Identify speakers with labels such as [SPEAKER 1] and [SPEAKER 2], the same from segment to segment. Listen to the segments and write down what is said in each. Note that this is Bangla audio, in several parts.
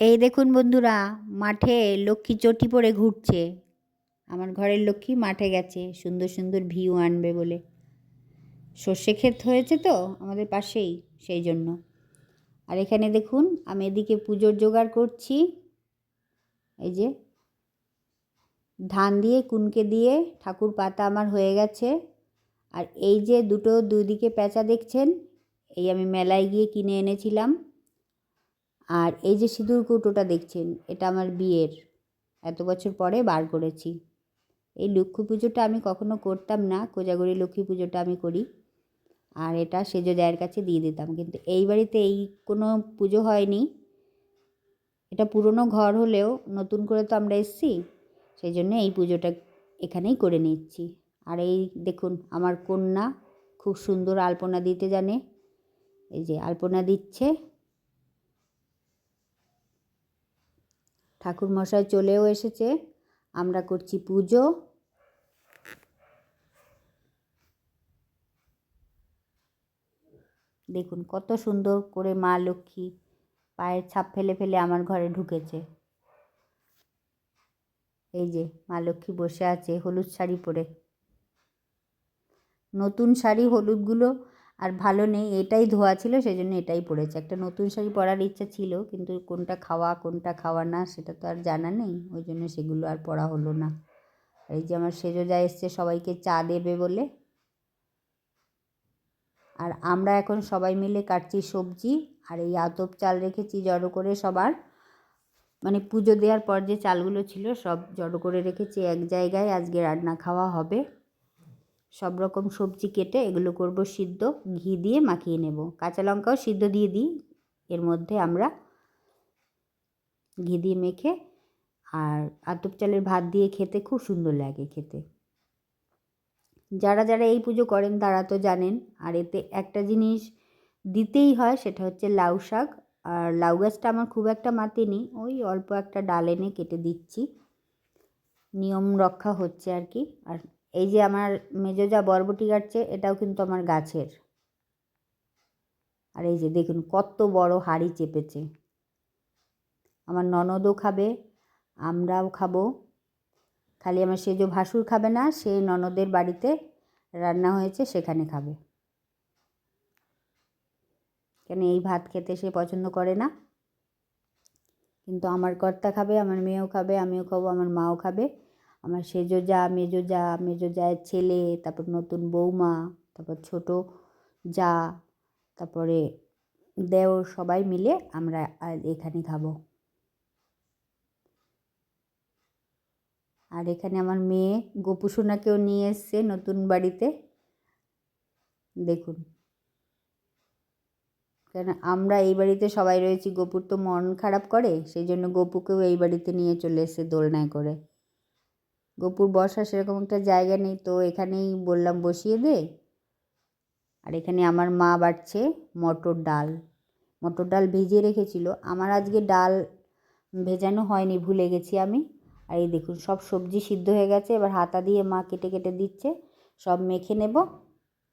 [SPEAKER 1] এই দেখুন বন্ধুরা, মাঠে লক্ষ্মী চটি পরে ঘুরছে। আমার ঘরের লক্ষ্মী মাঠে গেছে, সুন্দর সুন্দর ভিউ আনবে বলে। সর্ষে ক্ষেত হয়েছে তো আমাদের পাশেই, সেই জন্য। আর এখানে দেখুন, আমি এদিকে পুজোর জোগাড় করছি। এই যে, ধান দিয়ে, কুনকে দিয়ে ঠাকুর পাতা আমার হয়ে গেছে। আর এই যে দুটো দুদিকে প্যাঁচা দেখছেন, এই আমি মেলায় গিয়ে কিনে এনেছিলাম। আর এই যে সিঁদুর কৌটোটা দেখছেন, এটা আমার বিয়ের। এত বছর পরে বার করেছি। এই লক্ষ্মী পুজোটা আমি কখনো করতাম না, কোজাগরি লক্ষ্মী পুজোটা আমি করি। আর এটা সেজো জায়ের কাছে দিয়ে দিতাম। কিন্তু এই বাড়িতে এই কোনো পুজো হয়নি। এটা পুরনো ঘর হলেও নতুন করে তো আমরা এসছি, সেই জন্য এই পুজোটা এখানেই করে নিচ্ছি। আর এই দেখুন, আমার কন্যা খুব সুন্দর আলপনা দিতে জানে। এই যে আলপনা দিচ্ছে। ঠাকুর মশাই চলেও এসেছে। আমরা করছি পুজো। দেখুন কত সুন্দর করে মা লক্ষ্মী পায়ের ছাপ ফেলে ফেলে আমার ঘরে ঢুকেছে। এই যে মা লক্ষ্মী বসে আছে হলুদ শাড়ি পরে। নতুন শাড়ি হলুদগুলো আর ভালো নেই, এটাই ধোয়া ছিল সেই জন্য এটাই পরেছে একটা নতুন শাড়ি পরার ইচ্ছা ছিল, কিন্তু কোনটা খাওয়া কোনটা খাওয়া না, সেটা তো আর জানা নেই, ওই জন্য সেগুলো আর পরা হলো না। এই যে আমার সেজো যা এসছে, সবাইকে চা দেবে বলে। আর আমরা এখন সবাই মিলে কাটছি সবজি, আর এই আতপ চাল রেখেছি জড়ো করে সবার। মানে পুজো দেওয়ার পর যে চালগুলো ছিল, সব জড়ো করে রেখেছি এক জায়গায়, আজকে রান্না খাওয়া হবে। সব রকম সবজি কেটে এগুলো করব সিদ্ধ, ঘি দিয়ে মাখিয়ে নেব। কাঁচা লঙ্কাও সিদ্ধ দিয়ে দিই। এর মধ্যে আমরা ঘি দিয়ে মেখে আর আতপ চালের ভাত দিয়ে খেতে খুব সুন্দর লাগে খেতে। যারা যারা এই পুজো করেন তারা তো জানেন, আর এতে একটা জিনিস দিতেই হয় সেটা হচ্ছে লাউ শাক। আর লাউ গাছটা আমার খুব একটা মাতেনি, ওই অল্প একটা ডাল এনে কেটে দিচ্ছি। নিয়ম রক্ষা হচ্ছে আর কি। আর এই যে আমার মেজো যা বরবটি কাটছে, এটাও কিন্তু আমার গাছের। আর এই যে দেখুন, কত বড় হাড়ি চেপেছে। আমার ননদও খাবে, আমরাও খাব। খালি আমার সেজো ভাসুর খাবে না, সে ননদের বাড়িতে রান্না হয়েছে, সেখানে খাবে। কেন এই ভাত খেতে সে পছন্দ করে না? কিন্তু আমার কর্তা খাবে, আমার মেয়েও খাবে, আমিও খাব, আমার মাও খাবে। আমার সেজো যা মেজো যা মেজো জায়ের ছেলে, তারপর নতুন বৌমা, তারপর ছোট যা, তারপরে দেও সবাই মিলে আমরা এখানে খাব। আর এখানে আমার মেয়ে গোপু সোনাকেও নিয়ে এসছে নতুন বাড়িতে। দেখুন। কেন আমরা এই বাড়িতে সবাই রয়েছি, গোপুর তো মন খারাপ করে, সেই জন্য গোপুকেও এই বাড়িতে নিয়ে চলে এসছে দোলনায় করে। গোপুর বসা সেরকম একটা জায়গা নেই, তো এখানেই বললাম বসিয়ে দে। আর এখানে আমার মা বাড়ছে মটর ডাল। মটর ডাল ভিজিয়ে রেখেছিল। আমার আজকে ডাল ভেজানো হয়নি, ভুলে গেছি আমি। আর এই দেখুন, সব সবজি সিদ্ধ হয়ে গেছে। এবার হাতা দিয়ে মা কেটে কেটে দিচ্ছে। সব মেখে নেব।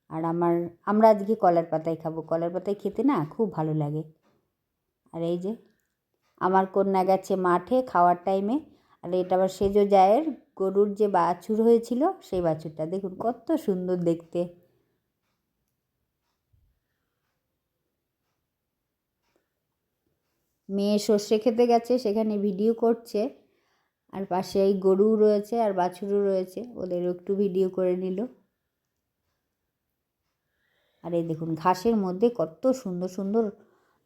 [SPEAKER 1] আর আমার, আমরা আজকে কলার পাতায় খাব। কলার পাতায় খেতে না খুব ভালো লাগে। আর এই যে, আমার কন্যা গেছে মাঠে খাওয়ার টাইমে আর এটা আবার সেজো জায়ের গরুর যে বাছুর হয়েছিল, সেই বাছুরটা দেখুন কত সুন্দর দেখতে। মেয়ে সর্ষে খেতে গেছে, সেখানে ভিডিও করছে, আর পাশে এই গরু রয়েছে আর বাছুরও রয়েছে, ওদের একটু ভিডিও করে নিল। আর এই দেখুন ঘাসের মধ্যে কত সুন্দর সুন্দর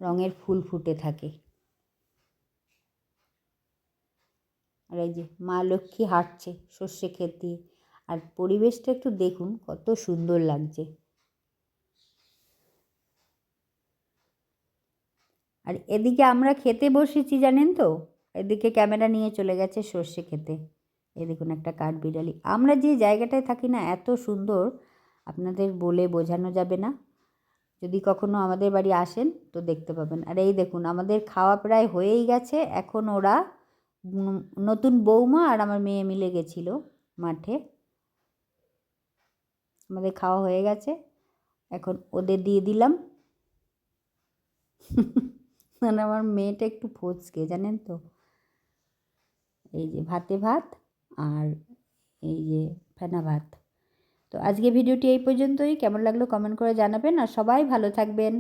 [SPEAKER 1] রঙের ফুল ফুটে থাকে। আর এই যে মা লক্ষ্মী হাঁটছে সর্ষে ক্ষেত দিয়ে। আর পরিবেশটা একটু দেখুন, কত সুন্দর লাগছে। আর এদিকে আমরা খেতে বসেছি, জানেন তো? এদিকে ক্যামেরা নিয়ে চলে গেছে সর্ষে খেতে। এ দেখুন একটা কাঠবিড়ালি আমরা যে জায়গাটায় থাকি না, এত সুন্দর, আপনাদের বলে বোঝানো যাবে না। যদি কখনো আমাদের বাড়ি আসেন, তো দেখতে পাবেন। আর এই দেখুন, আমাদের খাওয়া প্রায় হয়েই গেছে। এখন ওরা নতুন বৌমা আর আমার মেয়ে মিলে গেছিল মাঠে। আমাদের খাওয়া হয়ে গেছে। এখন ওদের দিয়ে দিলাম। মানে আমার মেয়েটা একটু ফচকে, জানেন তো? এই যে ভাতে ভাত আর এই যে ফেনা ভাত। তো আজকে ভিডিওটি এই পর্যন্তই। কেমন লাগল কমেন্ট করে জানাবেন। আর সবাই ভালো থাকবেন।